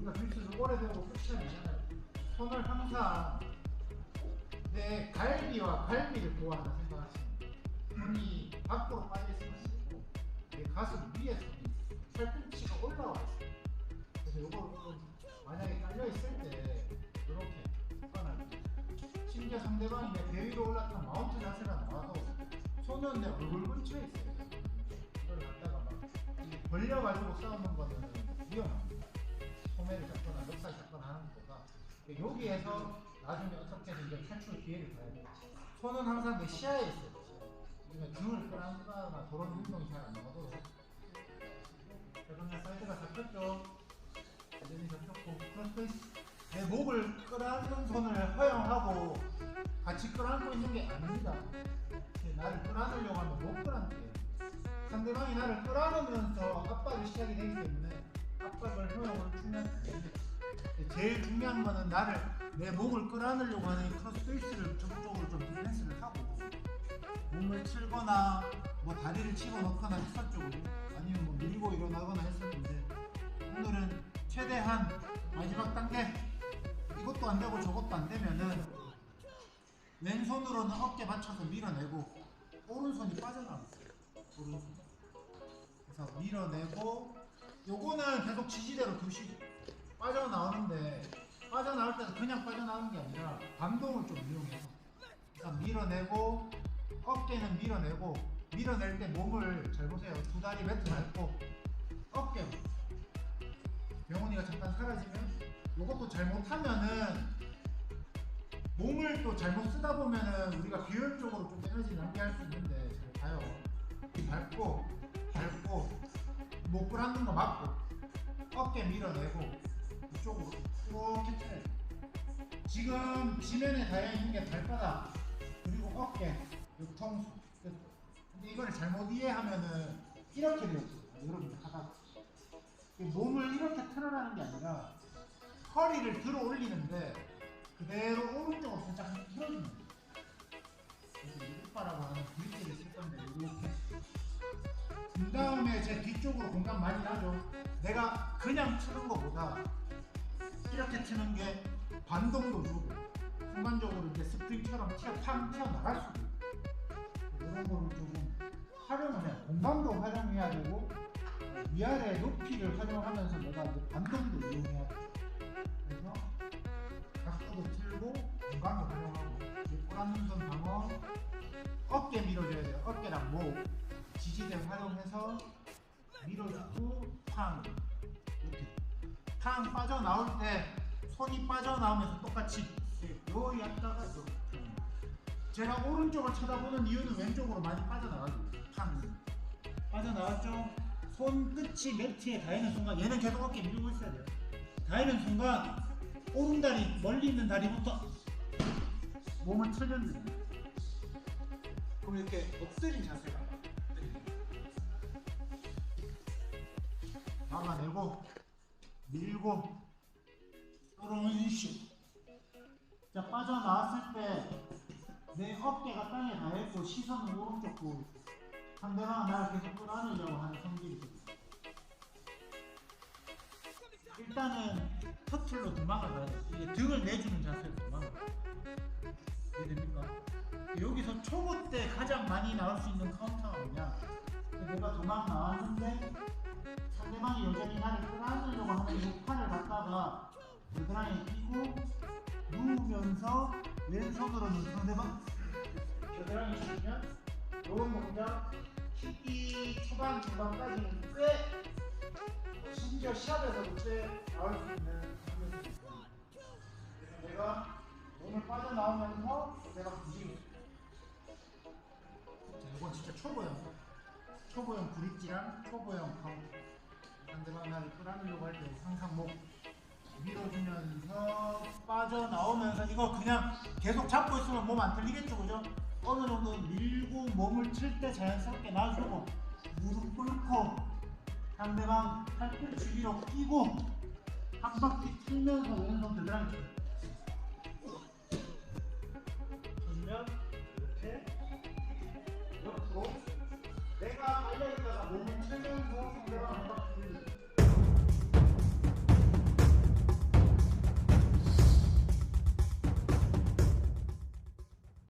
우리가 빈스를 오래되고 끝이 아니잖아요. 손을 항상 내 갈비와 갈비를 보호한다 생각하시면. 손이 밖으로 빠져있으면 쓰고 내 가슴 위에서 팔꿈치가 올라와 있어요. 그래서 좀 만약에 깔려 있을 때 이렇게 습관을 심지어 상대방이 내 배 위로 올라타는 마운트 자세가 나와도 손은 내 얼굴 근처에 있어요. 이걸 갖다가 막 벌려가지고 싸우는 거는 여기에서 나중에 어떻게든 이제 탈출 기회를 봐야 돼요. 손은 항상 내 시야에 있어요. 그러면 등을 끌어안거나 그런 운동이 잘 안. 자, 그러면 사이드가 잡혔죠. 완전히 잡혔고 크로스페이스 내 목을 끌어안는 손을 허용하고 같이 끌어안고 있는 게 아닙니다. 나를 끌어안으려고 하면 못 끌어안게요. 상대방이 나를 끌어안으면서 압박이 시작이 되기 때문에 압박을 허용을 주면. 제일 중요한 거는 나를 내 목을 끌어안으려고 하는 이 크로스페이스를 적극적으로 좀 디펜스를 하고 몸을 치거나 뭐 다리를 치고 넣거나 쪽으로 아니면 뭐 밀고 일어나거나 했었는데 오늘은 최대한 마지막 단계 이것도 안 되고 저것도 안 되면은 왼손으로는 어깨 받쳐서 밀어내고 오른손이 빠져나왔어요. 오른손. 그래서 밀어내고 요거는 계속 지지대로 두시고 빠져나오는데 빠져나올 때도 그냥 빠져나오는 게 아니라 반동을 좀 이용해서 밀어내고 어깨는 밀어내고 밀어낼 때 몸을 잘 보세요. 두 다리 매트 밟고 어깨. 병원이가 잠깐 사라지면 이것도 잘못하면은 몸을 또 잘못 쓰다 보면은 우리가 비효율적으로 좀 에너지 낭비할 수 있는데 잘 봐요. 밟고 밟고 못 끌어안는 거 맞고 어깨 밀어내고 이쪽으로 이렇게 돼 지금 지면에 닿여 있는 게 발바닥 그리고 어깨 유통수. 근데 이걸 잘못 이해하면은 이렇게 돼요 여러분 하다가 이 몸을 이렇게 틀어라는 게 아니라 허리를 들어 올리는데 그대로 오른쪽으로 살짝 틀어주는 거예요 이륙바라고 하는 브릿지를 쓸 건데 이렇게. 그 다음에 제 뒤쪽으로 공간 많이 나죠 내가 그냥 트는 것보다 이렇게 트는 게 반동도 주고 순간적으로 이제 스프링처럼 튀어 팡 튀어나갈 수도 있고. 이런 거를 조금 활용을 해야 공간도 활용해야 되고 위아래 높이를 활용하면서 내가 이제 반동도 이용해야 돼 그래서 각도도 틀고 공간도 활용하고 꼬라는 손 방어 어깨 밀어줘야 돼요. 어깨랑 목. 지지대 활용해서 밀어주고 팡 탕 빠져나올 때 손이 빠져나오면서 똑같이 요 약다가 요 제가 오른쪽을 쳐다보는 이유는 왼쪽으로 많이 빠져나가죠. 탕 빠져나왔죠? 손 끝이 매트에 닿이는 순간 얘는 계속 어깨 밀고 있어야 돼요. 닿이는 순간 오른다리 멀리 있는 다리부터 몸을 틀면 돼요 그럼 이렇게 엎드린 자세가 막아내고 밀고 이런 식. 자 빠져나왔을 때 내 어깨가 땅에 닿아있고 시선은 오른쪽 보고 상대방은 나를 계속 끌어안으려고 하는 성질이. 일단은 터틀로 도망을 가야 돼. 등을 내주는 자세로 도망을 가야 돼. 이해됩니까? 여기서 초보 때 가장 많이 나올 수 있는 카운터가 뭐냐? 내가 도망 나왔는데 상대방이 여전히 나를 끌어안으려고 하는 이 팔을 갖다가 겨드랑이에 끼고 누우면서 왼손으로는 상대방? 겨드랑이 치면 이런 동작 키기 초반 중반까지는 꽤 심지어 시합에서도 꽤 나올 수 있는 동작입니다. 내가 몸을 빠져나오면서 내가 부지고 자, 이건 진짜 초보형. 초보형 브릿지랑 초보형 카운 간절한 끌어내려고 할 때 항상 목 밀어주면서 빠져나오면서 이거 그냥 계속 잡고 있으면 몸 안 틀리겠죠 그죠? 어느 정도 밀고 몸을 칠 때 자연스럽게 놔주고 무릎 꿇고 상대방 팔꿈치 위로 끼고 한 바퀴 틀면서 오른손 들드랑기 그러면 이렇게 옆으로 내가 알려있다가 몸을 틀면서 상대방 한 바퀴